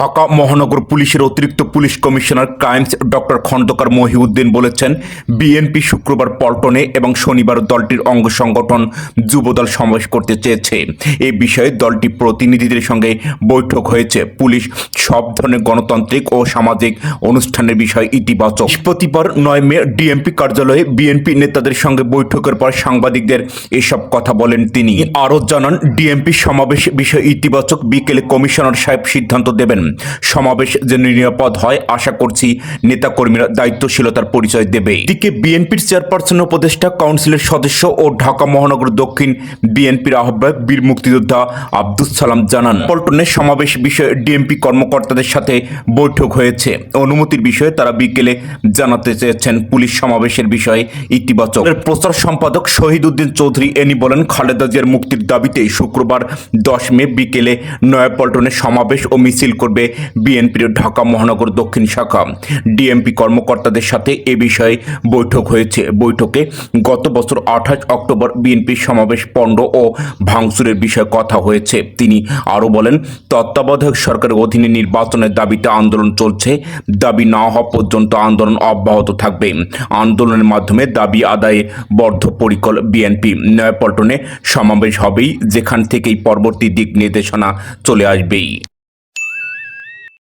ঢাকা মহানগর পুলিশের অতিরিক্ত police commissioner crimes doctor Khandaker Mohiuddin বলেছেন, বিএনপি শুক্রবার পল্টনে এবং শনিবার দলটির অঙ্গ সংগঠন যুবদল সমাবেশ করতে চেয়েছে। এই বিষয়ে দলটি প্রতিনিধিদের সঙ্গে বৈঠক হয়েছে। পুলিশ সব ধরনের গণতান্ত্রিক ও সামাজিক অনুষ্ঠানের বিষয় ইতিবাচক। বৃহস্পতিবার নয় মে ডিএমপি কার্যালয়ে বিএনপি নেতাদের সঙ্গে বৈঠকের পর সাংবাদিকদের এসব কথা বলেন তিনি। আরও জানান, ডিএমপি সমাবেশ বিষয়ে ইতিবাচক বিকেলে কমিশনার সাহেব সিদ্ধান্ত দেবেন। সমাবেশ যেন নিরাপদ হয়, আশা করছি নেতাকর্মীরা দায়িত্বশীলতার পরিচয় দেবে। এদিকে বিএনপির চেয়ারপারসন উপদেষ্টা কাউন্সিলের সদস্য ও ঢাকা মহানগর দক্ষিণ বিএনপির আহ্বায়ক বীর মুক্তিযোদ্ধা আব্দুল সালাম জানান পল্টনের সমাবেশ বিষয়ে ডিএমপি কর্মকর্তাদের সাথে বৈঠক হয়েছে। অনুমতির বিষয়ে তারা বিকেলে জানাতে চেয়েছেন, পুলিশ সমাবেশের বিষয়ে ইতিবাচক। প্রচার সম্পাদক শহীদ উদ্দিন চৌধুরী এনি বলেন, খালেদা জিয়ার মুক্তির দাবিতে শুক্রবার দশ মে বিকেলে নয়াপল্টনে সমাবেশ ও মিছিল করবে বিএনপির ঢাকা মহানগর দক্ষিণ শাখা। ডিএমপি কর্মকর্তাদের সাথে এ বিষয়ে বৈঠক হয়েছে। বৈঠকে গত বছর আঠাশ অক্টোবর বিএনপির সমাবেশ পণ্ড ও ভাঙচুরের বিষয়ে কথা হয়েছে। তিনি আরও বলেন, তত্ত্বাবধায়ক সরকারের অধীনে নির্বাচনের দাবিতে আন্দোলন চলছে। দাবি না হওয়া পর্যন্ত আন্দোলন অব্যাহত থাকবে। আন্দোলনের মাধ্যমে দাবি আদায়ে বদ্ধপরিকর বিএনপি। নয়াপল্টনে সমাবেশ হবেই, যেখান থেকেই পরবর্তী দিক নির্দেশনা চলে আসবেই।